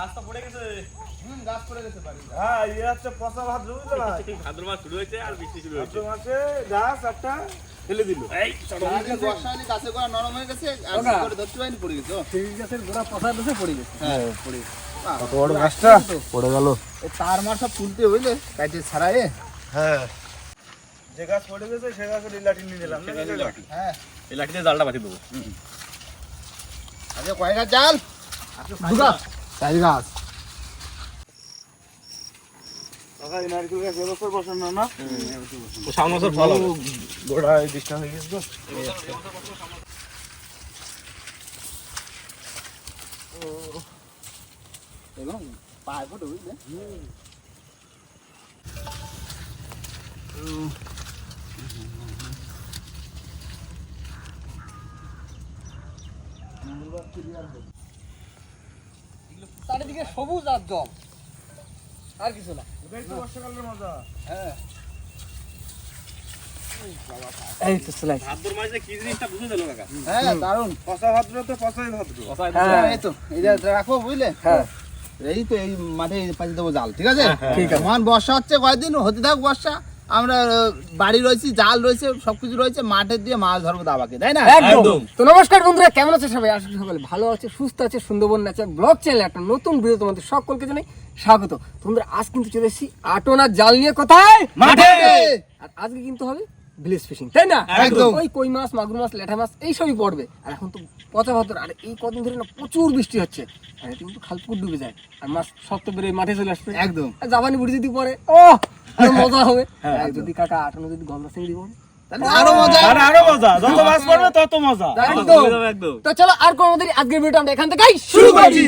গাছটা পড়ে গেছে। হুম গাছ পড়ে গেছে বাড়ি হ্যাঁ হচ্ছে পচা ভাত বুঝতে না ভাদ্র মাস শুরু হয়েছে আর বৃষ্টি শুরু হয়েছে। ভাদ্র মাসে গাছ একটা ফেলে দিল। এই সারাদিন গাছে গোড়া নরম হয়ে গেছে আর করে ধরতে পারিনি পড়ে গেছে সেই গাছের গোড়া পচা বসে পড়ে গেছে। হ্যাঁ পড়ে গেছে। কত বড় গাছটা? পড়ে গেল। তার মার সব তুলতে বুঝলে কাটে ছাড়ায়ে হ্যাঁ। যে গাছ পড়ে গেছে সে গাছের লাঠি নিয়ে নিলাম। হ্যাঁ। এই লাঠিতে জালটা বাঁধি দেবো। আজকে কয় গাছ জাল। চার গাছ। কাকা, এই নারকেল গাছ এবছর বসানো না সামনে বছর ফল হবে। গোড়ায় ডিস্টার্ব হয়ে গেছে তো? এবং পায়ে ফটো বুঝলে চারিদিকে সবুজ আর জল আর কিছু না। বর্ষাকালের মজা। হ্যাঁ। এই তো সেলাই ভাদ্র মাসে কি জিনিসটা বুঝে দিল কাকা? হ্যাঁ দারুণ পচা ভাদ্র তো পচাই ভাদ্র। হ্যাঁ এই তো রাখো বুঝলে? হ্যাঁ। এই তো এই মাঠে পাশে দেবো জাল ঠিক আছে? ঠিক আছে। মহান বর্ষা হচ্ছে কয়েকদিন হতে থাক বর্ষা। আমরা বাড়ি রয়েছে জাল রয়েছে সবকিছু রয়েছে মাঠে দিয়ে মাছ ধরবো দাবাকে তাই না? একদম। তো নমস্কার বন্ধুরা কেমন আছে সবাই? আসলে সকলে ভালো আছে সুস্থ আছে সুন্দরবন আছে ব্লগ চ্যানেল একটা নতুন ভিডিও তোমাদের সকলকে জানাই স্বাগত। তোমরা আজ কিন্তু চলে এসেছি আটনা জাল নিয়ে কোথায়? মাঠে! আর আজকে কিন্তু হবে ভিলেজ ফিশিং তাই না? একদম। ওই কই মাছ মাগুর মাছ ল্যাঠা মাছ এই সবই পড়বে। আর এখন তো পচা ভাদ্র আর এই কদিন ধরে না প্রচুর বৃষ্টি হচ্ছে। আর এতে কিন্তু খালপুকুর ডুবে যায়। আর মাছ সব তো বেরোয় মাঠে চলে আসবে একদম। জাপানি বুড়ি যদি পরে ও আর মজা হবে। আর যদি কাকা আটানো যদি গলদা চিংড়ি পড়ে আরও মজা। আরও মজা। যত মাছ পড়বে তত মজা। একদম। একদম। তো চলো আর কোনো আজকের ভিডিওটা আমরা এখান থেকেই শুরু করছি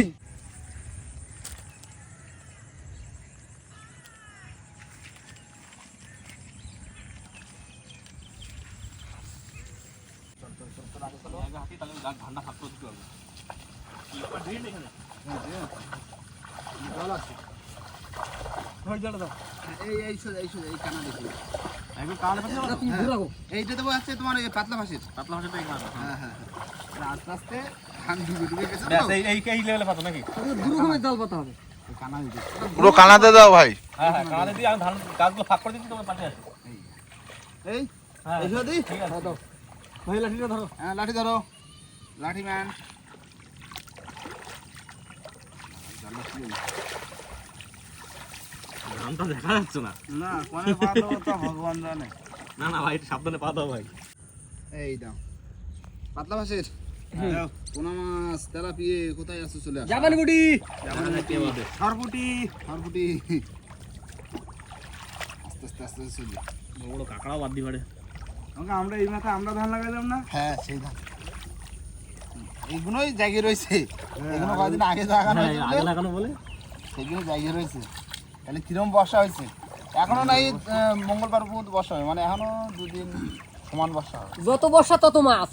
এই এই সোজা এই সোজা এই কানা দেখি একদম কানে পাচ্ছি না, তুমি দূর রাখো। এইটা দেবো তোমার পাতলা পাতলা হ্যাঁ হ্যাঁ হ্যাঁ। আস্তে আস্তে। ধান ডুবে ডুবে গেছে এই এই এই লেভেলে পাতো নাকি? দু রকমের জাল পাতা হবে। কানা দিতে পুরো কানাতে দাও ভাই। হ্যাঁ হ্যাঁ কানে দিয়ে আমি ধান গাছগুলো ফাঁক করে দিচ্ছি তোমার পাশে আসো এই হ্যাঁ দি। ঠিক আছে। দাও। ভাই লাঠিটা ধরো। হ্যাঁ লাঠি ধরো। লাঠি ম্যান। ধানটা দেখা যাচ্ছে না। না কোনে পা দেবো তা ভগবান জানে। না না ভাই সাবধানে পা দাও ভাই। এই দাও। পাতলা ফাঁসির পোনা মাছ তেলাপিয়ে কোথায় আসছে চলে আসো। জাপানি বুড়ি সরপুটি খড়পুটি আস্তে আস্তে আস্তে আস্তে চলি। বড় কাঁকড়াও বাদ দিবারে। আমরা এই মাথায় আমরা ধান লাগাইলাম না? হ্যাঁ সেই ধান। এইগুলোই জায়গায় রয়েছে। এগুলো কয়েকদিন আগে লাগানো হ্যাঁ আগে বলে লাগানো বলে? সেগুলো জায়গায় রয়েছে। তাহলে কিরম বর্ষা হয়েছে? এখনও নাই মঙ্গলবার পর্যন্ত বর্ষা হয়। মানে এখনও দুদিন সমান বর্ষা হবে যত বর্ষা তত মাছ।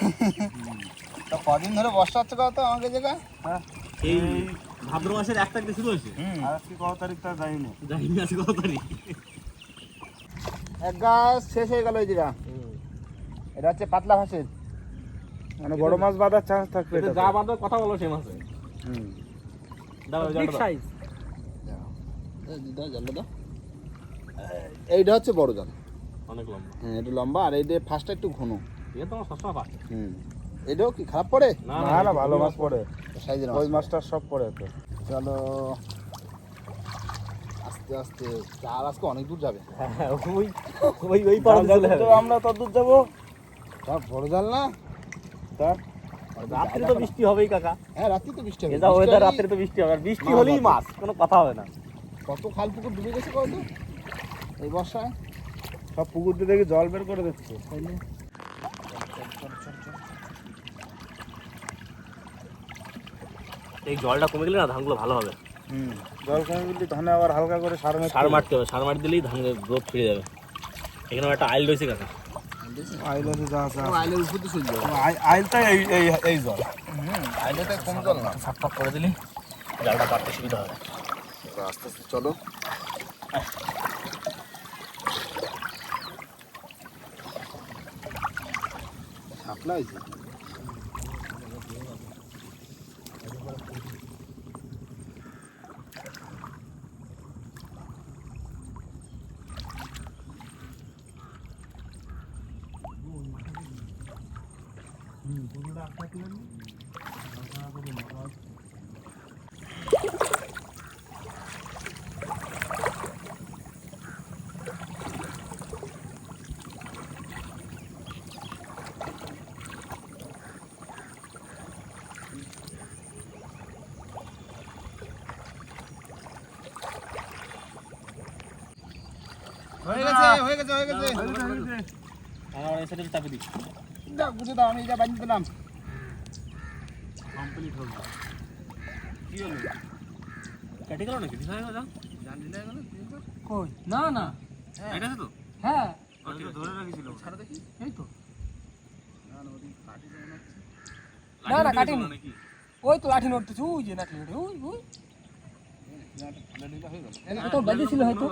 তো কদিন ধরে বর্ষা হচ্ছে কত আমাকে জায়গায় এই ভাদ্র মাসের এক তারিখে শুরু হয়েছে? আর আজকে কত তারিখ তা জানি না জানি না আজকে কত তারিখ? এক গাছ শেষ হয়ে গেল এই যেটা এটা হচ্ছে পাতলা ভাসের। মানে বড় মাছ বাঁধার চান্স থাকবে যা বাঁধবে কথা বলো সে মাসে হুম। দাও সাইজ এইটা হচ্ছে বড় জাল। অনেক লম্বা। হ্যাঁ এটা লম্বা আর এইটা ফার্স্টটা একটু ঘন। এটা তো সবসময় পাচ্ছে হুম। এটাও কি খারাপ পড়ে? না না ভালো মাছ পড়ে। সাইজের ওই মাছটা সব পড়ে তো চলো। আস্তে আস্তে। চার আজকে অনেক দূর যাবে। হ্যাঁ ওই ওই ওই পাড়া চলে তো আমরা তত দূর যাব। সব বড় জাল না? তা? রাত্রে তো বৃষ্টি হবেই কাকা। হ্যাঁ রাত্রি তো বৃষ্টি হবে। এটা ওয়েদার রাত্রে তো বৃষ্টি হবে আর বৃষ্টি হলেই মাছ কোনো কথা হবে না। কত খাল পুকুর ডুবে গেছে কত এই বর্ষায়? সব পুকুর দিয়ে দেখি জল বের করে দিচ্ছে। এই জলটা কমে গেলে না ধানগুলো ভালো হবে। হুম জল কমে গেলে ধানে আবার হালকা করে সার মারতে সার মারতে হবে সার মার দিলেই ধানের গ্রোথ ফিরে যাবে। এখানে একটা আইল রয়েছে কাকা। আইলে যা আছে ও আইলের উপর তো চলে যাবে। আইলটাই এই এই এই জল। হুম আইলেটা কম জল না। সাপ করে দিলি জালটা পাততে সুবিধা হবে। তোমরা আস্তে আস্তে চলো। শাপলা হয়েছে? হুম হয়ে গেছে। হয়ে গেছে আমার এই চাপে দিই। দাও বুঝে দাও আমি যা বাঁধিয়ে দিলাম কেটে গেল নাকি? দিশা গেল জানি না কই? না না। এটা তো? হ্যাঁ। ধরে রাখিছিল। ছাড়া দেখি। এই তো। না না ওদিকে কাটি না না, কাটিনি। ওই তো লাঠি নড়তেছে ওই যে লাঠি ওই ওই। হয়ে ছিল হয়তো।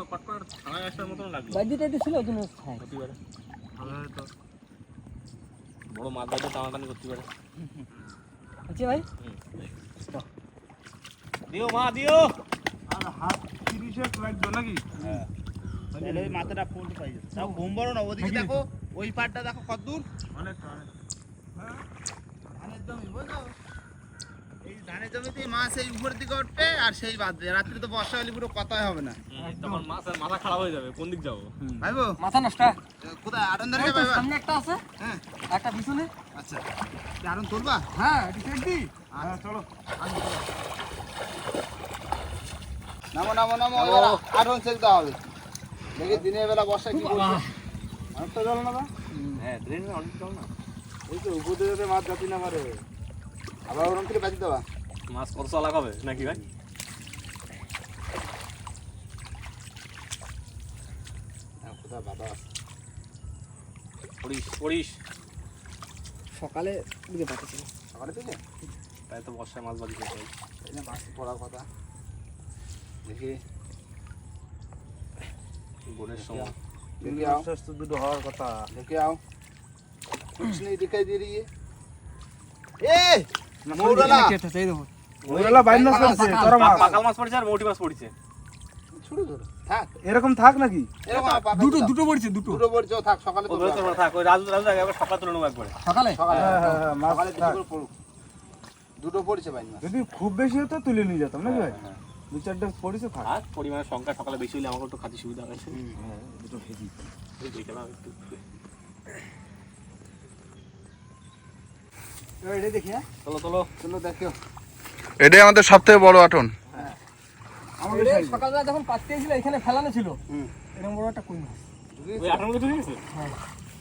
ছিল ওই জন্য হ্যাঁ বড় মাছ টানাটানি করতে পারে। আচ্ছা ভাই। দিও মা দিও। আর হাত তিরিশে লাগবে নাকি? তাহলে মাথাটা ফুল পাই ঘুম বড় না ওদিকে দেখো ওই পাটটা দেখো কত দূর। অনেক জমি বুঝছ এই ধানের জমিতে মাছ এই উপরের দিকে উঠবে আর সেই বাঁধবে রাত্রি তো বর্ষা হলে পুরো কথাই হবে না। তখন মাছের মাথা খারাপ হয়ে যাবে কোন দিক যাব? ভাইবো মাথা নষ্ট। কোথায়? আরন ধরে যাবে সামনে একটা আছে। হ্যাঁ। একটা পিছনে। আচ্ছা। তুলবা? হ্যাঁ এটা দি। হ্যাঁ চলো। নামো নামো নামো আরন চেক হবে। দেখি দিনের বেলা বর্ষা কি করছে। অনেকটা জল না? হ্যাঁ ট্রেন অনেক চল না। এই তো উপর দিয়ে মাছ যাতি না পারে আবার ওরম থেকে বাজি দেওয়া মাছ কত চলা হবে নাকি ভাই হ্যাঁ, কোথায় বাবা আছে পড়িস পড়িস সকালে দিকে পাঠা ছিল সকালে থেকে তাই তো বর্ষায় মাছ বাজি করতে হয় এই যে মাছ পড়ার কথা দেখি বোনের সময় দেখি আও স্বাস্থ্য দুটো হওয়ার কথা लेके आओ कुछ नहीं दिखाई दे रही है ए মৌরলা। এই দেখো। ওগুলা বাইন্না চলছে তোরা মাছ পাকাল মাছ পড়ছে আর মোটি মাছ পড়ছে। থাক। এরকম থাক নাকি? এরকম দুটো দুটো পড়ছে দুটো। দুটো পড়ছে থাক সকালে তো থাক ওই রাজু রাজু আগে আবার সকাল তুলে নেব একবারে। সকালে? সকালে। হ্যাঁ, হ্যাঁ, হ্যাঁ, মাছ সকালে বেশি করে পড়ুক। দুটো পড়ছে ভাই মাছ। যদি খুব বেশি হতো তুলে নিয়ে যেতাম নাকি ভাই? দু চারটে পড়েছে থাক। আর পরিমাণের সংখ্যা সকালে বেশি হলে আমাকে একটু খাতে সুবিধা হয়েছে দুটো ভেজি। এই একটু এবার এটা দেখি হ্যাঁ চলো চলো চলো দেখো এটাই আমাদের সব থেকে বড় আটন। আমাদের এটা সকালবেলা যখন পাততে ছিল এখানে ফেলানো ছিল। এরকম বড় একটা কই মাছ? ওই আঠার মধ্যে গেছে? হ্যাঁ।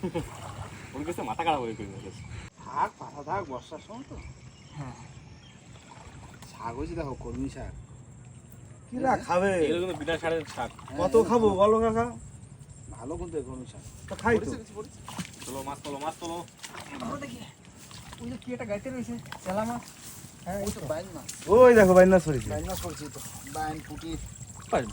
ওর কাছে মাথা খারাপ হয়ে গেছে থাক পাতা থাক বর্ষার সময় তো। হ্যাঁ। শাক হয়েছে দেখো কর্মী শাক। কিরা খাবে? বিনা সারের শাক। কত খাব বলো কাকা ভালো কিন্তু কর্মী শাক। তো খাই তো। চলো মাছ তোলো মাছ তোলো। দেখি। ওই যে কি একটা গাইতে রয়েছে চেলা মাছ হ্যাঁ ওই বাইন মাছ দেখো বাইন্না সরিছে বাইন মাছ পড়ছে তো। বাইন পুটি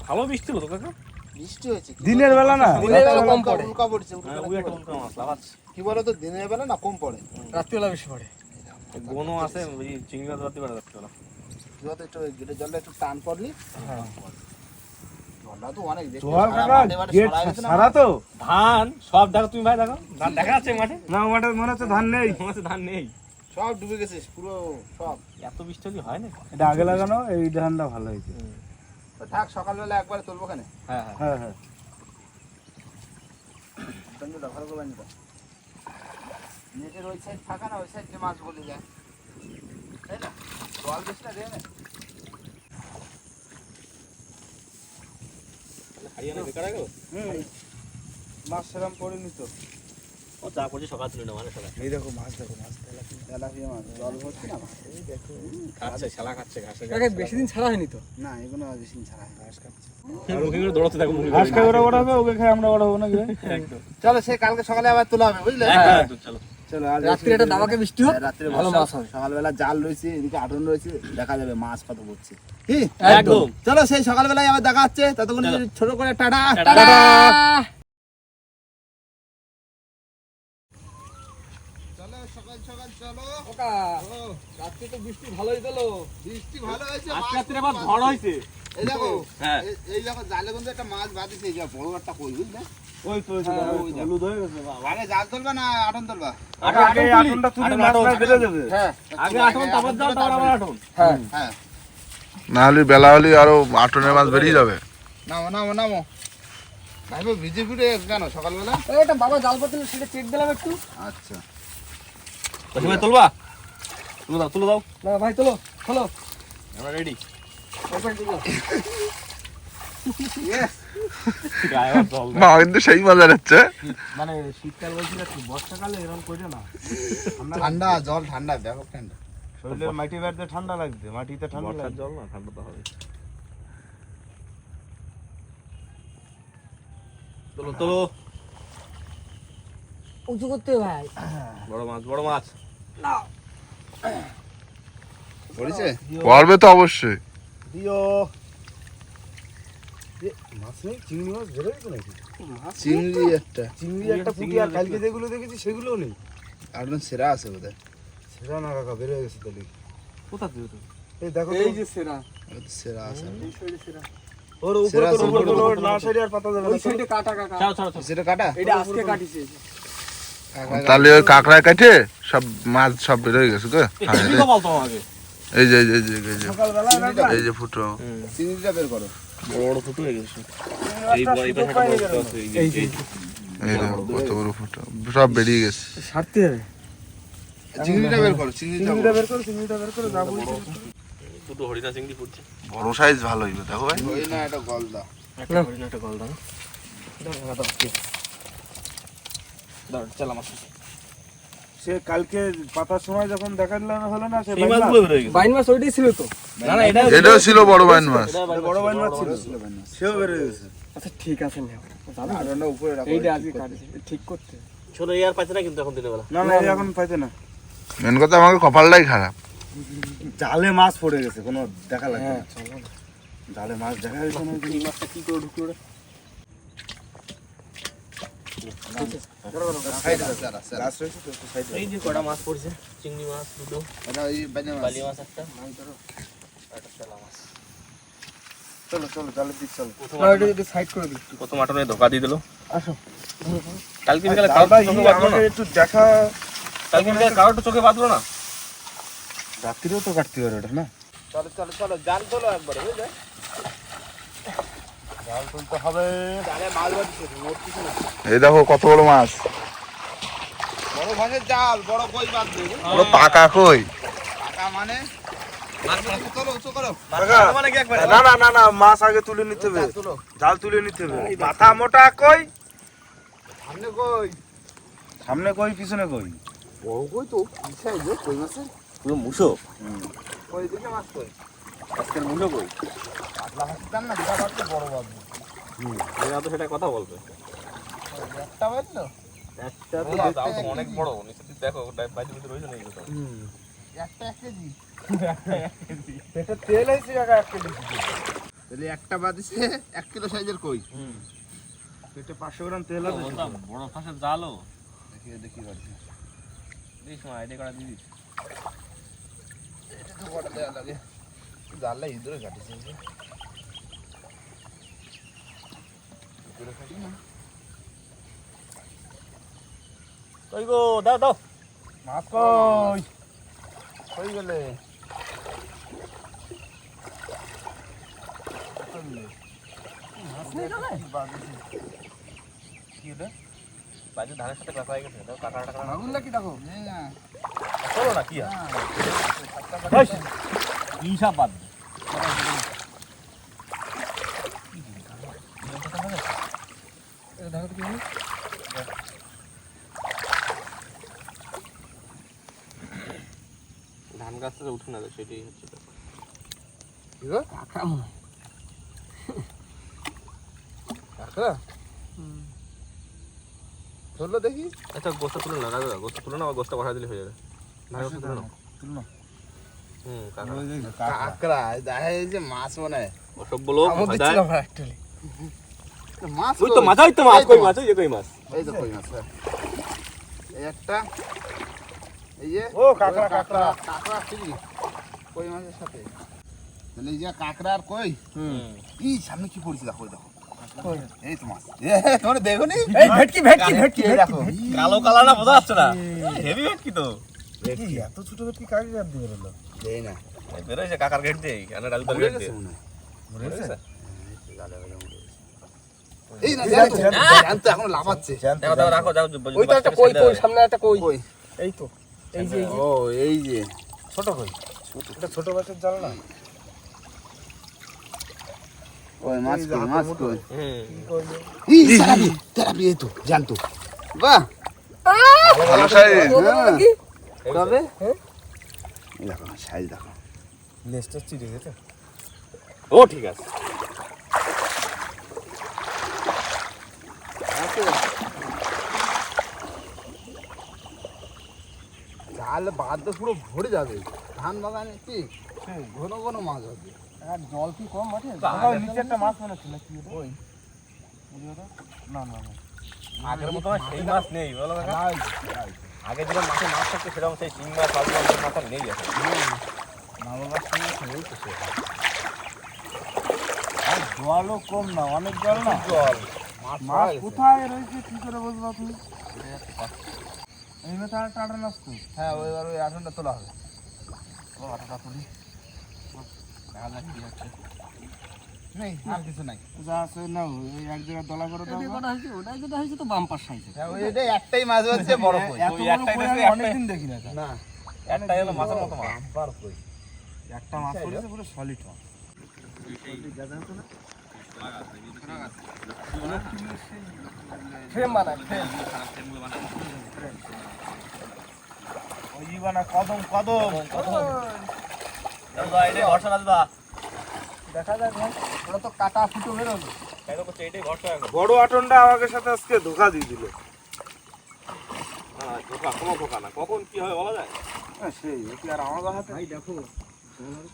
ভালো বৃষ্টি হলো তো কাকা। বৃষ্টি হয়েছে দিনের বেলা না? দিনের বেলা কম উল্কা- পড়ে। উল্কা পড়ছে উল্কা হ্যাঁ ওই একটা উল্কা মাছ লাগাচ্ছে কি বলো তো দিনের বেলা না কম পড়ে। রাত্রিবেলা বেশি পড়ে। গনও আছে ওই চিংড়ি মাছ ধরতে পারে রাত্রে বেলা যত একটু জলটা একটু টান পড়লি। হ্যাঁ জলটা তো অনেক দেখতে জোয়ার সারা তো। ধান সব দেখো তুমি ভাই দেখো। ধান দেখা যাচ্ছে মাঠে? না মাঠে মনে হচ্ছে ধান নেই। মনে হচ্ছে ধান নেই। সব ডুবে গেছে পুরো সব। এত বৃষ্টি হয় না? এটা আগে লাগানো এই ধানটা ভালো হয়েছে। থাক সকালবেলা একবারে তুলবো খানে হ্যাঁ হ্যাঁ। হ্যাঁ হ্যাঁ। ভালো নেটের ওই সাইড থাকা না ওই সাইড যে মাছ বলে যায়। তাই না? জল বেশি না দেয় না হারিয়ানা বেকার হয়ে গেল হুম মাছ সেরাম পড়েনি তো ও যা করছে সকাল তুলে নেওয়া মানে সকাল। এই দেখো মাছ দেখো মাছ তেলাপিয়া মাছ। জল ভর্তি না মাছ? এই দেখো। খাচ্ছে শালা খাচ্ছে ঘাসে কাকে বেশি দিন ছাড়া হয়নি তো? না এগুলো বেশি ছাড়া ঘাস খাচ্ছে। মুখে করে দৌড়াতে থাকো ঘাস খাই ওরা বড় হবে ওকে খাই আমরা বড় হব নাকি একদম। চলো সে কালকে সকালে আবার তোলা হবে বুঝলে? একদম একদম, চলো। চলো আজ রাত্রে একটা দাবাকে বৃষ্টি হোক হ্যাঁ, রাত্রে ভালো মাছ হবে। সকালবেলা জাল রয়েছে এদিকে আটন রয়েছে দেখা যাবে মাছ কত পড়ছে। একদম। চলো সেই সকালবেলায় আবার দেখা হচ্ছে। ততক্ষণ ছোট করে টাটা। টাটা। চলো সকাল সকাল চলো। ওকা রাত্রে তো বৃষ্টি ভালোই দিলো বৃষ্টি ভালো হয়েছে আজকে মাছ রাত্রে আবার ঝড় হয়েছে। এই দেখো হ্যাঁ। এই- এই দেখো জালে কিন্তু একটা মাছ বাঁধিছে এই বড় একটা কই বুঝলে। আগে জাল তুলবা না আটন হ্যাঁ। আগে আটন তারপর যাও তারপর আবার আটন হ্যাঁ। হ্যাঁ। না হলে বেলা হলে আরও আটনের মাছ বেরিয়ে যাবে। নামো নামো নামো। ভাইবো ভিজে ফিরে কেন সকালবেলা? একটা বাবা জাল পাতিল সেটা চেক দিলাম একটু। আচ্ছা। ভাই তুলবা? তুলে দাও তুলে দাও। না ভাই তোলো খোলো আমরা রেডি। মা কিন্তু সেই মজা যাচ্ছে মানে শীতকাল বলছিল কি বর্ষাকালে এরকম করে না। ঠান্ডা জল ঠান্ডা ব্যাপক ঠান্ডা। শরীরের মাটি বাড়তে ঠান্ডা লাগছে মাটিতে ঠান্ডা লাগছে জল না ঠান্ডা তো হবে তোলো তোলো। উঁচু করতে ভাই। বড় মাছ বড় মাছ। পড়েছে? পড়বে তো অবশ্যই। দিও। মাছ নেই? চিংড়ি মাছ নাকি? চিংড়ি একটা চিংড়ি একটা পুঁটি আর কালকে যেগুলো দেখেছি সেগুলোও নেই। আর সেরা আছে বোধহয়। সেটা না কাকা বেড়ে গেছে তাহলে কোথা দিয়ে তো এই দেখো এই যে সেরা ওই সেরা আছে এই সাইডে সেরা ওর উপরে তো উপরে উপরে তো না সাইডে আর পাতা যাবে ওই সাইডে কাটা কাকা ছাড়ো ছাড়ো ছাড়ো সেটা কাটা এটা আজকে কাটিছে তাহলে ওই কাঁকড়ায় কাটে সব মাছ সব বেরোয় গেছে হ্যাঁ। তো এই যে এই এই ফুটো বের করো বড় ফুটো হয়ে গেছে এই বড় এই কত বড় ফুটো সব বেরিয়ে গেছে চিংড়িটা বের করো চিংড়িটা চিংড়িটা বের করো চিংড়িটা বের করো যাব দুটো হরিণা চিংড়ি পড়ছে বড় সাইজ ভালো হইবে দেখো ভাই। ওই এটা গলদা। একটা হরিণা একটা গলদা দাও দাও দাও দাও চালা সে কালকে পাতার সময় যখন দেখা দিলাম হলো না সে বাইন মাছ ওইটাই ছিল তো। না না এটা এটাও ছিল বড় বাইন মাছ বড় বাইন মাছ ছিল। সেও বেড়ে গেছে। আচ্ছা ঠিক আছে নেও। যাবে আটনটা উপরে রাখো এইটা আজকে কাটিছে ঠিক করতে। ছোট ইয়ার পাচ্ছে না কিন্তু এখন দিনের বেলা। না না এখন পাইতে না। মেন কথা আমাকে কপালটাই খারাপ। জালে মাছ পড়ে গেছে কোনো দেখা লাগবে হ্যাঁ না জালে মাছ দেখা যাচ্ছে না এই মাছটা কি করে ঢুকে ওরে সাইডে আছে আর আছে গাছ রয়েছে তো একটু সাইডে এই যে কটা মাছ পড়ছে চিংড়ি মাছ দুটো এটা ওই বাইনে মাছ বালি মাছ একটা। মাছ ধরো একটা মাছ চলো। চলো জালের দিক চলো সাইড করে দিই। প্রথম আটনে ধোকা দিয়ে দিল। আসো। কালকে বিকালে একটু দেখা তো চোখে বাঁধলো না। রাত্রিরেও তো কাটতে পারে ওটা না? চলো চলো চলো জাল তোলো একবার বুঝলে? জাল তুলতে হবে। এই দেখো কত বড় মাছ। বড় মাছের জাল বড় কই বাঁধবে বড় পাকা কই। টাকা মানে? মানে কি একবার? না না না না মাছ আগে তুলে নিতে হবে। জাল জাল তুলে নিতে হবে। মাথা মোটা কই? সামনে কই? সামনে কই পিছনে কই? বড় কই তো সাইজে কই মাছের? পুরো মুসো। কই দিকে মাছ কই? আজকের মুসো কই? পাতলা না যেটা বাড়ছে বড় বাঁধবে এরা তো সেটা কথা বলবে। একটা বাঁধলো একটা তো তাও তো অনেক বড়। নিচে দেখো বাইরে ভিতরে রয়েছে না এগুলো তো। একটা এক কেজি। এটা তেল হয়েছে কাকা এক কেজি তাহলে একটা বাঁধছে এক কিলো সাইজের কই? পেটে পাঁচশো গ্রাম তেল আছে বড় ফাঁসের জালও। দেখি দেখি বাড়ছে। দিস মা আইডিয়া করা দিবি এটা তো কটা দেওয়া লাগে জালটা ইঁদুরে কাটিছে। ইঁদুরে কাটি না কই গো দাও দাও মাছ কই কই গেলে বাইরে ধানের সাথে কথা হয়ে গেছে কাটা কাটা মাগুর নাকি দেখো? না চলো না কি আর? কি সব বাদ ধান গাছ থেকে উঠে না সেটাই হচ্ছে ব্যাপার। কাঁকড়া কাঁকড়া? ধরলো দেখি। আচ্ছা গোস্ত তুলে না রাখবে গোস্ত তুলে না গোস্ত বসা দিলে হয়ে যাবে। ধান গোস্ত তুলে নাও। তুলো না। হুম কাকা কাঁকড়া। দেখা যে মাছ মনে হয়। ওসব বলো। মাছ ওই তো মাছ ওই তো মাছ এই তো কই মাছ ওই কই মাছ। এই তো কই মাছ হ্যাঁ। এই একটা এই যে ও, কাঁকড়া, কাঁকড়া। কাঁকড়া। ঠিকই কই মাছের সাথে? তাহলে এই যে কাঁকড়া আর কই? হুম। এই সামনে কি পড়ছে দেখো দেখো। এই তো মাছ এ, তোমরা। দেখো এই ভেটকি ভেটকি ভেটকি। দেখো কালো কালার না বোঝা যাচ্ছে না হেভি ভেটকি তো কি এত ছোট ভেটকি কাকে গাদ দিয়ে বেরোলো? এই না। বেরোয় কাকার গেট দিয়ে কেন রাজু তার গেট দিয়ে। মরে গেছে? এই না জ্যান্ত, জ্যান্ত। লাফাচ্ছে। দেখো দেখো রাখো যাও ওই তো একটা কই কই সামনে একটা কই। কই? এই তো এই যে ও এই যে। ছোট কই? এটা ছোট মাছের জাল না ওই মাছ কই কই? বাহ। ভালো সাইজ। কবে? হ্যাঁ? দেখো সাইজ দেখো। লেজটা চিড়ে গেছে? ও ঠিক আছে। জাল বাদ দিয়ে পুরো ভরে যাবে। ধান বাগানে কি? ঘন ঘন মাছ হবে জল কি কম মাঠে নিচে একটা মাছ মনে হচ্ছে কি ওই। না না আগের মতো সেই মাছ নেই বলো। আগে যেরকম মাছে মাছ থাকতো সেরকম সেই শিং মাছ ফাগুন মাছের মাছ আর নেই এখন। তো সে। জলও কম না অনেক জল না? জল। মাছ কোথায় রয়েছে? কি করে বুঝবা তুমি এই তার টাটা নাচ হ্যাঁ ওই এবার ওই আঠনটা তোলা হবে। ও আঠনটা তুলি। কি নেই আর কিছু নাই। যা আছে না ওই এক জায়গায় দলা করে দাও যেটা তো বাম্পার সাইজে। হ্যাঁ, ওই এটাই একটাই মাছ হচ্ছে বড় কই। ওই একটাই কই দেখছি, আমি একটাই। অনেকদিন দেখি না না একটাই হলো মাছের মতো মাছ। বাম্পার কই। একটা মাছ পড়েছে পুরো সলিড মাছ। ফ্রেম বানায় ফ্রেম ওই জীবানা কদম কদম। রাজদা দেখা যাক তো কাটা ফুটো বেরোলো। বড় আটনটা আমাকে সাথে আজকে ধোকা দিয়ে দিল। হ্যাঁ ধোকা কোনো ধোকা না। কখন কি হবে বলা যায়? হ্যাঁ, সেই কি আর আমার হাতে? ভাই দেখো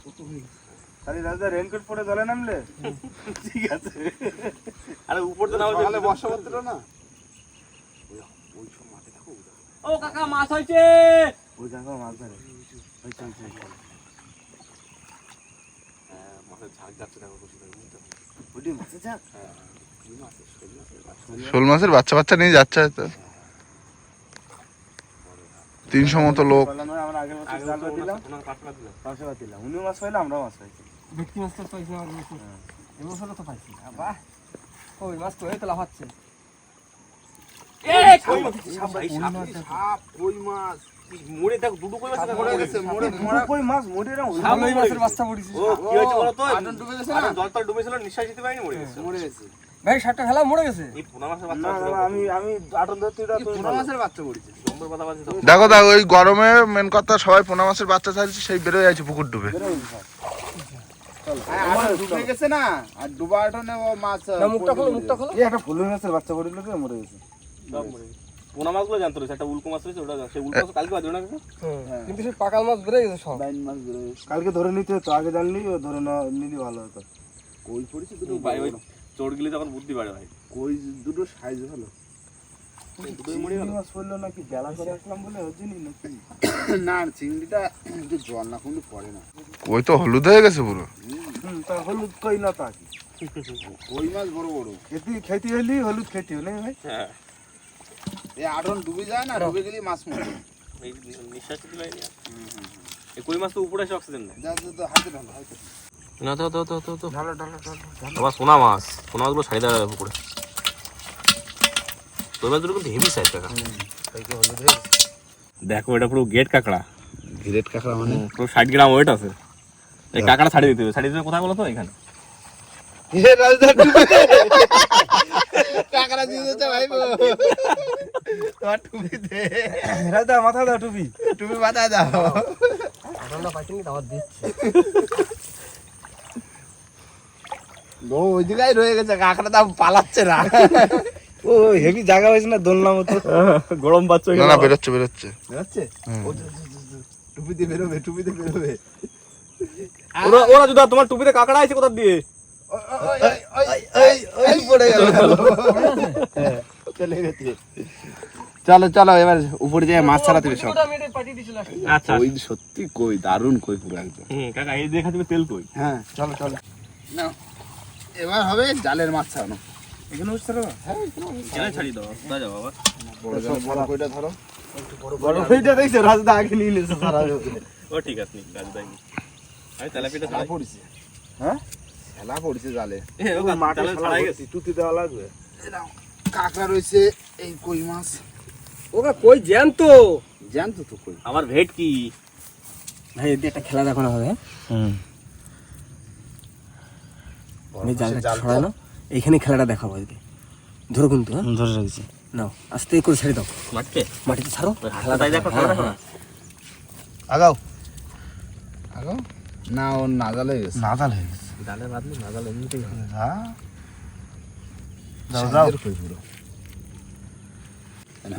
কত হয়ে গেছে। খালি রাজা রেনকোট পরে জলে নামলে? ঠিক আছে। আরে উপর তো না সকালে বর্ষা পড়ছিল না? ও কাকা মাছ হয়েছে! ওই দেখো মাছ ধরে। ওই চল চল চল মাছের ঝাঁক যাচ্ছে দেখো খুশি দেখো ওটি মাছে যাক শোল মাছের বাচ্চা বাচ্চা নিয়ে যাচ্ছে হয়তো তিনশো মতো লোক মাছ দেখো দুটো কই মাছ মরে গেছে মরে মোড়া কই মাছ? মোটে না ওই মাছের বাচ্চা পড়েছে। ও কি হয়েছে বলো তো? আটন ডুবে গেছে না? আরে জল তল ডুবেছিল নিঃশ্বাস নিতে পারিনি মরে গেছে। মরে গেছে। ভাই সাতটা খেলা মরে গেছে? এই পোনা মাছের বাচ্চা না আছে না, আমি আমি আটন ধরতে এটা এই তুমি পোনা মাছের বাচ্চা পড়েছে নম্বর কথা বাজে তো। দেখো দেখো ওই গরমে মেন কথা সবাই পোনা মাছের বাচ্চা ছাড়ছে সেই বেরোয় যাচ্ছে পুকুর ডুবে। হ্যাঁ, ডুবে গেছে না? আর ডুবা আটনে ও মাছ মুখটা খোলো মুখটা খোলো। এই একটা ফুলুর মাছের বাচ্চা পড়িল মরে গেছে। সব মরে গেছে। পোনা মাছগুলো জানতো রয়েছে একটা উল্কো মাছ রয়েছে ওটা সেই উল্কো মাছ কালকে বাজবে না কাকা? হ্যাঁ। কিন্তু সেই পাকাল মাছ বেড়ে গেছে সব। লাইন মাছ গেছে। কালকে ধরে নিতে হতো আগে জানলি ও ধরে না নিলি ভালো হতো। কই পড়েছে দুটো? ভাই ওই। গেলে তখন বুদ্ধি বাড়ে ভাই। কই দুটো সাইজ ভালো। না চিংড়িটা জল না কমলে পড়ে না। ওই তো হলুদ হয়ে গেছে পুরো। তা হলুদ কই না তা কি? কই মাছ বড় বড়? খেতে খেতে হলি হলুদ খেতে হলে ভাই? হ্যাঁ। এই আটন ডুবে যায় না ডুবে গেলে মাছ মরে এই নিঃশ্বাস নিতে পারিনি এই কই মাছ তো উপরে এসে অক্সিজেন নেয় যা যা, যা হাতে ঢালো হাতে না তো তো তো তো তো। ঢালো ঢালো ঢালো আবার সোনা মাছ সোনা মাছগুলো সাড়ে দেওয়া যাবে পুকুরে কই মাছগুলো কিন্তু হেভি সাইজ কাকা দেখো এটা পুরো গেট কাঁকড়া। গ্রেট কাঁকড়া মানে? পুরো ষাট গ্রাম ওয়েট আছে। এই কাঁকড়া ছাড়িয়ে দিতে হবে। ছাড়িয়ে দিতে কোথায় বলো তো? এখানে। কাঁকড়া দিয়ে দিতে ভাই তোমার টুপি দে রাজা মাথা দাও টুপি টুপি বাতা দাও পাইছিনি তো দিচ্ছি ও ওই জায়গায় রয়ে গেছে কাঁকড়া দাম পালাচ্ছে না ও হেভি জায়গা হয়েছে না দোলনা মতো গরম পাচ্ছ না না বেরোচ্ছে বেরোচ্ছে বেরোচ্ছে। টুপি দিয়ে বেরোবে টুপি দিয়ে বেরোবে ওরা ওরা যদি তোমার টুপিতে কাঁকড়া আছে কোথা দিয়ে ওই, ওই, ওই, ওই, ওই, ওই পড়ে গেল হ্যাঁ, চলে গেছে চলো চলো এবার উপরে যেয়ে মাছ ছাড়াতে সব। এ। আচ্ছা। কই সত্যি কই দারুণ কই পুরো একদম। হুম কাকা এই দেখা দিবে তেল কই? হ্যাঁ চলো চলো। না এবার হবে জালের মাছ ছাড়ানো। এখানে হচ্ছে না? হ্যাঁ অবস্থা। কেন দাও কোথায় যাব আবার বড় সব বড় কইটা ধরো। বড় হইটা দেখছ? রাজদা আগে নিয়ে নিয়েছে সারা ও ঠিক আছে দাই আমি তেলাপিটা খেলা ছাড়াই। পড়ছে। হ্যাঁ? খেলা পড়ছে জালে। এ ও মাঠে মাঠে ছাড়াই গেছি। টুতি দেওয়া লাগবে। কাঁকড়া রয়েছে এই কই মাছ? ওকে কই জ্যান্ত? জানতো তো কই? আমার ভেট কি? ভাই এদের একটা খেলা দেখানো হবে হ্যাঁ? হুম। জালটা ছড়ানো এইখানে খেলাটা দেখাবো আজকে। ধরো কিন্তু হ্যাঁ? ধরে রাখছি। নাও আস্তে করে ছেড়ে দাও। মাঠকে? মাটিতে ছাড়ো হাতটাই দেখো হ্যাঁ, খেলা দেখো। আগাও। আগাও? না ও নাজালে গেছে। নাজাল হয়ে গেছে। ডালে বাদলি না ডালে এমনিতেই হয় যাও, পুরো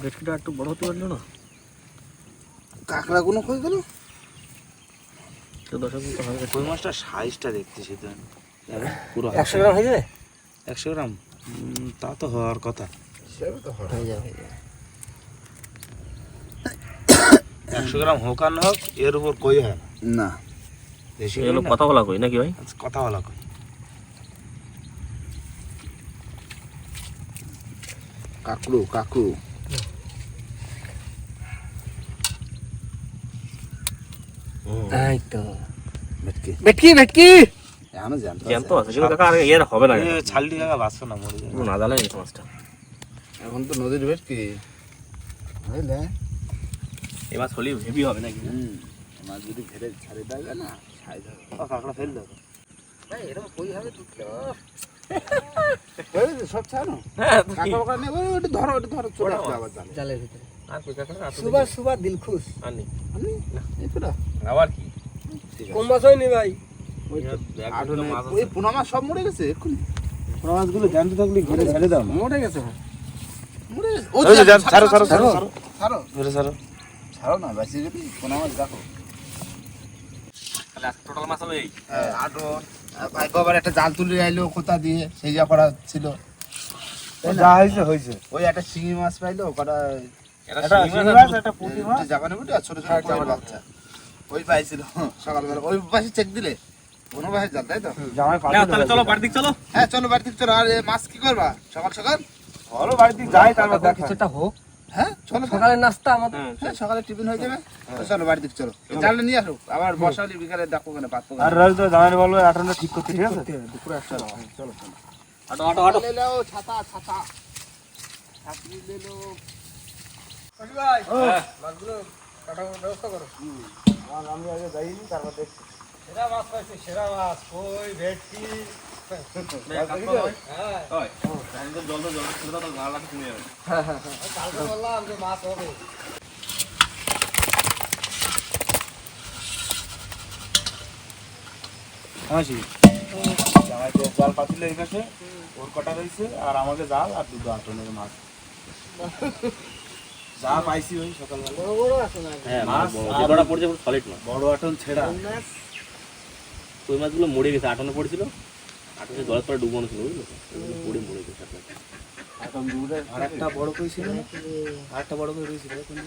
ভেটকিটা একটু বড় হতে পারল না? কাঁকড়া গুলো কই গেল? তো দশক মতো হবে কই মাছটার সাইজটা দেখতেছি তো পুরো একশো গ্রাম হয়ে যাবে? একশো গ্রাম? তা তো হওয়ার কথা। সেটা তো হয়ে যাবে একশো গ্রাম হোক আর না হোক এর উপর কই হয় না। না। দেশি এগুলো কই না, কথা বলা কই নাকি ভাই? আচ্ছা, কথা বলা কই। কাকড়ু কাকড়ু এই তো ভেটকি ভেটকি ভেটকি এখনও জানতো জ্যান্ত আছে কিন্তু কাকা আর এর হবে না এ, ছালটি কাকা না মরে যাবে না এই মাছটা এখন তো নদীর ভেটকি বুঝলে এই মাছ হলেই হেভি হবে নাকি হুম মাছ যদি ঘেরে ছাড়ে দেবে না সাইজ হবে ও, কাঁকড়া ফেল দেবো এরকম কই হবে সব ছাড়ো। হ্যাঁ ধরো ওটা ধরো চলে আসবে আবার জালে। জালের ভিতরে আর কই কাকা? আর তো সুবা সুবা দিল খুশ দেখি। আর নেই? আমি এই পুরা। আবার কি? কম মাছ হয়নি ভাই। ওই পোনা মাছ সব মরে গেছে এক্ষুনি। পোনা মাছগুলো জানতে থাকলে ঘিরে ছেড়ে দাও না। গেছে ভাই। মরে গেছে। ওই ছাড়ো, ছাড়ো, ছাড়ো, ছাড়ো। ধরে ছাড়ো। ছাড়ো না বেশি যদি পোনা মাছ দেখো তাহলে টোটাল মাছ হবে এই? হ্যাঁ, আটন ভাই আবার একটা জাল তুলে আইলো কোথা দিয়ে সেই যা করা ছিল। যা হয়েছে হয়েছে। ওই একটা শিঙি মাছ পাইলো কটা এটা একটা শিঙি শিঙি মাছ মাছ, একটা পুঁটি মাছ। জাপানি বুটি আর ছোট ছোট বাচ্চা। ওই পাইছিল সকালবেলা। ওই পাশে চেক দিলে? কোনো পাশে জাল তাই তো? চলো বাড়ি দিক চলো। হ্যাঁ চলো বাড়ি থেকে চলো। আর মাছ কি করবা? সকাল সকাল? চলো বাড়িতে যাই তারপর দেখা। কিছুটা হোক। হ্যাঁ চলো সকালের নাস্তা আমাদের। হ্যাঁ, হ্যাঁ সকালে টিফিন হয়ে যাবে। হ্যাঁ। চলো বাড়ি দিকে নিয়ে আসো। আবার বসালি বিকালে দেখো কেন পাত আর বলো ঠিক করতে ঠিক আছে? দুপুরে হ্যাঁ, চলো ছাতা ছাতা। ছাত্রী লে নাও ব্যবস্থা করো। আমি আগে যাইনি তারপর দেখছি। সেরা মাছ পাইছি সেরা মাছ। কই ভেটকি। জল পাতিলে এই পাশে ওর কটা রয়েছে আর আমাকে জাল আর দুটো আটনের মাছ যা পাইছি ওই সকালবেলা বড় হ্যাঁ মাছ পড়ছে সলিড মাছ বড় আটন ছেড়া। ওই মাছগুলো মরে গেছে আটনে পড়েছিল? আটনে জলের পরে ডুবানো ছিল বুঝলো পড়ে মরে গেছে আপনার আটন আর একটা বড় কই ছিল? না আর একটা বড় কই রয়েছিল কোন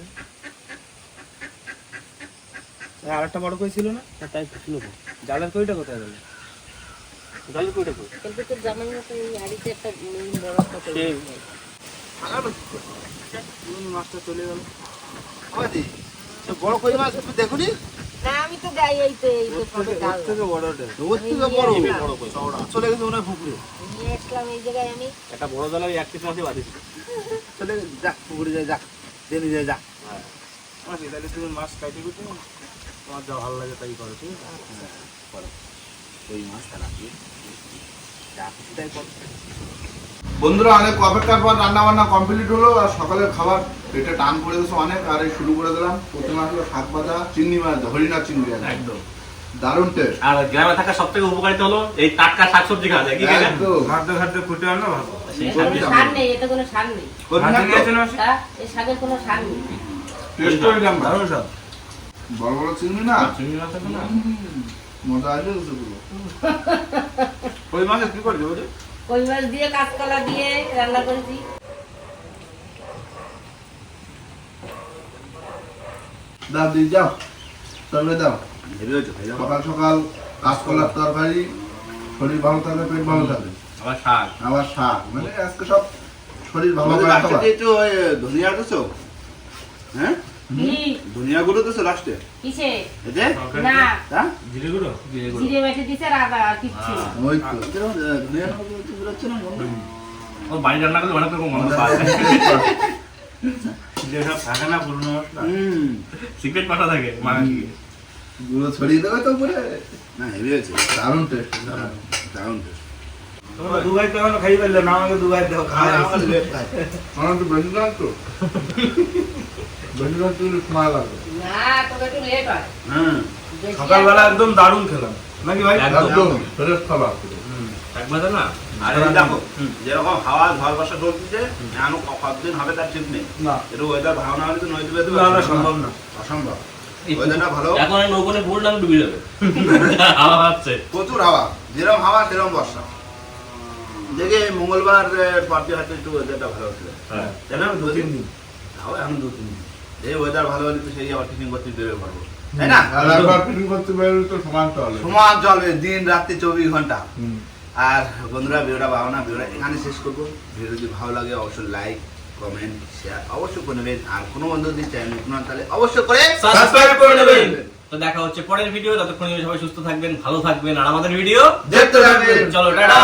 আর একটা বড় কই ছিল না? হ্যাঁ তাই ছিল জালের কইটা কোথায় গেল? জলের কইটা কই? কিন্তু তোর জামাই মতো এই হাড়িতে একটা বড় সেই মাছটা চলে গেল। বড় কই মাছ একটু দেখুনি। না আমি তো গাই এই তো এই তো থেকে বড় বড় চলে গেছে ওনার পুকুরে। নিয়ে আসলাম এই জায়গায় আমি। একটা বড় জলের এক পিস মাছই বাদিয়েছিল চলে যাক পুকুরে যায় যাক দেনি যায় যাক মাসি তাহলে তুমি মাছ কাটি কুটি তোমার যা ভালো লাগে তাই করো ঠিক আছে? ওই মাছ তারা দিয়ে যা খুশি তাই করো। বন্ধুরা অনেক অপেক্ষার পর রান্না বান্না কমপ্লিট হলো আর সকালের খাবার পেটে টান পড়ে গেছে অনেক আর এই শুরু করে দিলাম। প্রথমে আসলো শাক ভাজা চিংড়ি মাছ হরিণা চিংড়ি একদম। দারুণ টেস্ট আর গ্রামে থাকা সব থেকে উপকারিতা হলো এই টাটকা শাকসবজি খাওয়া যায় কি খাদ্য খাদ্য ফুটে আনো সার নেই এতে কোনো সার নেই। এই শাকের কোনো সার নেই। টেস্ট হইলাম দারুণ সব বড় বড় চিংড়ি না? চিংড়ি মাছ আছে না? মজা আসবে ওই মাছে কি করবে ওটা কই মাছ দিয়ে কাঁচকলা দিয়ে রান্না করেছি। দাও দিয়ে যাও তবে দাও। ভাই সকাল সকাল কাঁচকলার তরকারি শরীর ভালো থাকবে পেট ভালো থাকবে। আবার শাক। আবার শাক মানে আজকে সব শরীর ভালো করে ধনিয়া হ্যাঁ? ধনিয়া গুঁড়ো দিছো লাস্টে। কিসে? এতে না। হ্যাঁ? জিরে গুঁড়ো জিরে বেটে দিছে আর আদা আর কিচ্ছু ওই তো। ধনিয়া গুঁড়ো তো বেরোচ্ছে না ও বাড়ি রান্না করলে অনেক রকম গন্ধ পাওয়া যেসব থাকে না পুরনো সিক্রেট পাঠা থাকে মানে গুঁড়ো ছড়িয়ে দেবে তো উপরে। না হেভি হয়েছে। দারুণ টেস্ট দারুণ taste। তোমরা দুবাই তো খাই পারলে না আমাকে দুবাই দেও খাওয়া আমার। তো বেশি তো। সকালবেলা একদম দারুণ খেলাম। নাকি ভাই? একদম। ফ্রেশ খাবার একবার না? আর দেখো যেরকম হাওয়া ঝড় বর্ষা চলতেছে এখন কতদিন হবে তার ঠিক নেই। না। ওয়েদার ভালো না হলে তো নদী বেঁধে না, না, সম্ভব না। অসম্ভব। ওয়েদারটা ভালো। এখন এই নৌকনে ভুল নাম ডুবে যাবে। হাওয়া প্রচুর হাওয়া। যেরকম হাওয়া সেরকম বর্ষা। দেখে মঙ্গলবার পরদিন হয়তো একটু ওয়েদারটা ভালো হচ্ছিল হ্যাঁ। তাই না দু তিন দিন। তাও এখন দু তিন দিন। এই ওয়েদার ভালো হলে তো সেই আবার টিফিন করতে পারব তাই না? আর করতে বেরোলে তো সমান চলে। সমান চলবে দিন রাত্রি চব্বিশ ঘণ্টা। আর বন্ধুরা ভিডিওটা ভালো না ভিডিওটা এখানে শেষ করব। ভিডিও যদি ভালো লাগে অবশ্যই লাইক কমেন্ট শেয়ার অবশ্যই করে নেবেন। আর কোনো বন্ধু যদি চ্যানেল নতুন তাহলে অবশ্যই করে সাবস্ক্রাইব করে নেবেন। তো দেখা হচ্ছে পরের ভিডিও ততক্ষণ সবাই সুস্থ থাকবেন ভালো থাকবেন। আর আমাদের ভিডিও দেখতে থাকবেন। চলো টাটা।